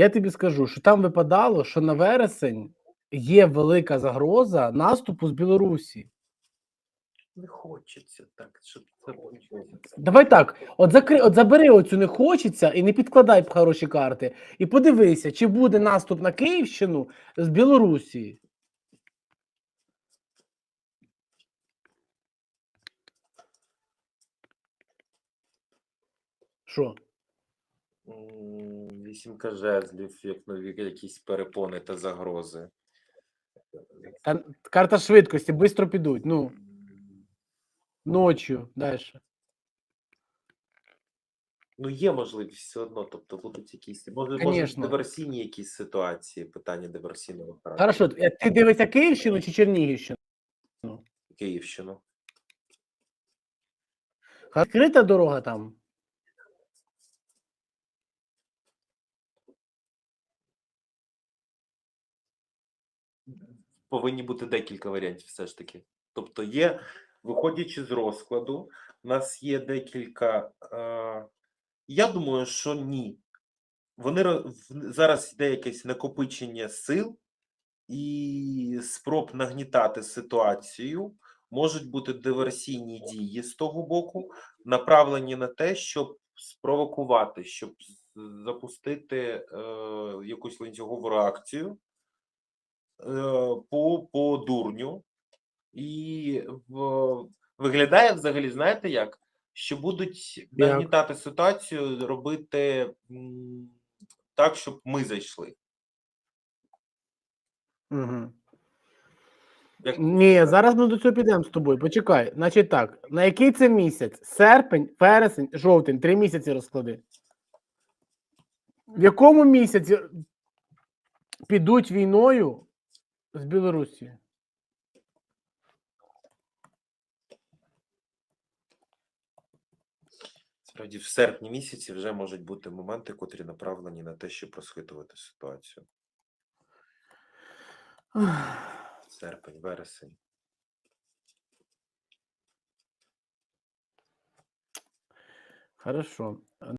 Я тобі скажу, що там випадало, що на вересень є велика загроза наступу з Білорусі. Не хочеться так, щоб це почалося. Давай так: от закри, от забери оцю не хочеться і не підкладай хороші карти. І подивися, чи буде наступ на Київщину з Білорусі. Що? Вісімка жезлів, як нові якісь перепони та загрози. Та карта швидкості, швидко підуть. Ну, ночі, далі. Ну, є можливість все одно, тобто будуть якісь, може, може Конечно. диверсійні якісь ситуації, питання диверсійного характеру. Хорошо, е, ти дивишся Київщину чи Чернігівщину? Київщину. Відкрита дорога там. Повинні бути декілька варіантів, все ж таки. Тобто, є, виходячи з розкладу, у нас є декілька. Е, я думаю, що ні. Вони зараз йде якесь накопичення сил і спроб нагнітати ситуацію. Можуть бути диверсійні дії з того боку, направлені на те, щоб спровокувати, щоб запустити е, якусь ланцюгову реакцію по, по дурню. І в, виглядає взагалі, знаєте як? Що будуть нагнітати ситуацію, робити так, щоб ми зайшли. Угу. Як Ні, зараз ми до цього підемо з тобою. Почекай. Значить так, на який це місяць? Серпень, вересень, жовтень, три місяці розклади. В якому місяці підуть війною з Білорусі? Справді, в серпні місяці вже можуть бути моменти, котрі направлені на те, щоб розхитувати ситуацію. Серпень, вересень. Хорошо.